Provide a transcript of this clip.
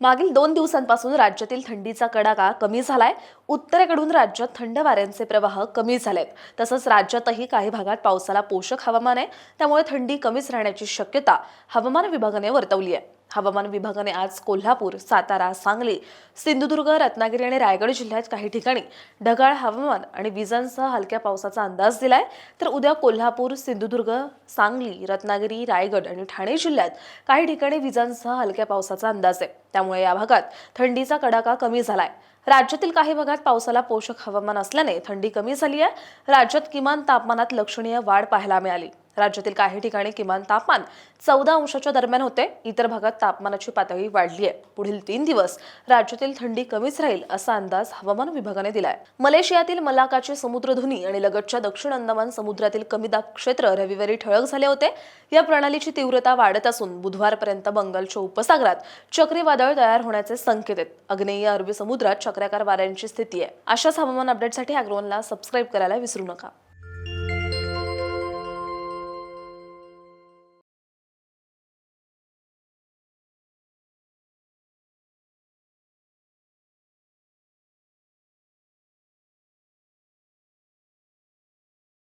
मागील दोन दिवसांपासून राज्यातील थंडीचा कडाका कमी झालाय. उत्तरेकडून राज्यात थंड वाऱ्यांचे प्रवाह कमी झालेत. तसंच राज्यातही काही भागात पावसाला पोषक हवामान आहे. त्यामुळे थंडी कमीच राहण्याची शक्यता हवामान विभागाने वर्तवली आहे. हवामान विभागाने आज कोल्हापूर सातारा सांगली सिंधुदुर्ग रत्नागिरी आणि रायगड जिल्ह्यात काही ठिकाणी ढगाळ हवामान आणि विजांसह हलक्या पावसाचा अंदाज दिलाय. तर उद्या कोल्हापूर सिंधुदुर्ग सांगली रत्नागिरी रायगड आणि ठाणे जिल्ह्यात काही ठिकाणी विजांसह हलक्या पावसाचा अंदाज आहे. त्यामुळे या भागात थंडीचा कडाका कमी झालाय. राज्यातील काही भागात पावसाला पोषक हवामान असल्याने थंडी कमी झाली आहे. राज्यात किमान तापमानात लक्षणीय वाढ पाहायला मिळाली. राज्यातील काही ठिकाणी किमान तापमान चौदा अंशाच्या दरम्यान होते. इतर भागात तापमानाची पातळी वाढली आहे पुढील तीन दिवस राज्यातील थंडी कमीच राहील असा अंदाज हवामान विभागाने दिलाय. मलेशियातील मलाकाचे समुद्रधुनी आणि लगतच्या दक्षिण अंदमान समुद्रातील कमी दाब क्षेत्र रविवारी ठळक झाले होते. या प्रणालीची तीव्रता वाढत असून बुधवारपर्यंत बंगालच्या उपसागरात चक्रीवादळ तयार होण्याचे संकेत आहेत. अग्नेय अरबी समुद्रात चक्राकार वाऱ्यांची स्थिती आहे. अशाच हवामान अपडेटसाठी अॅग्रोनला सबस्क्राईब करायला विसरू नका.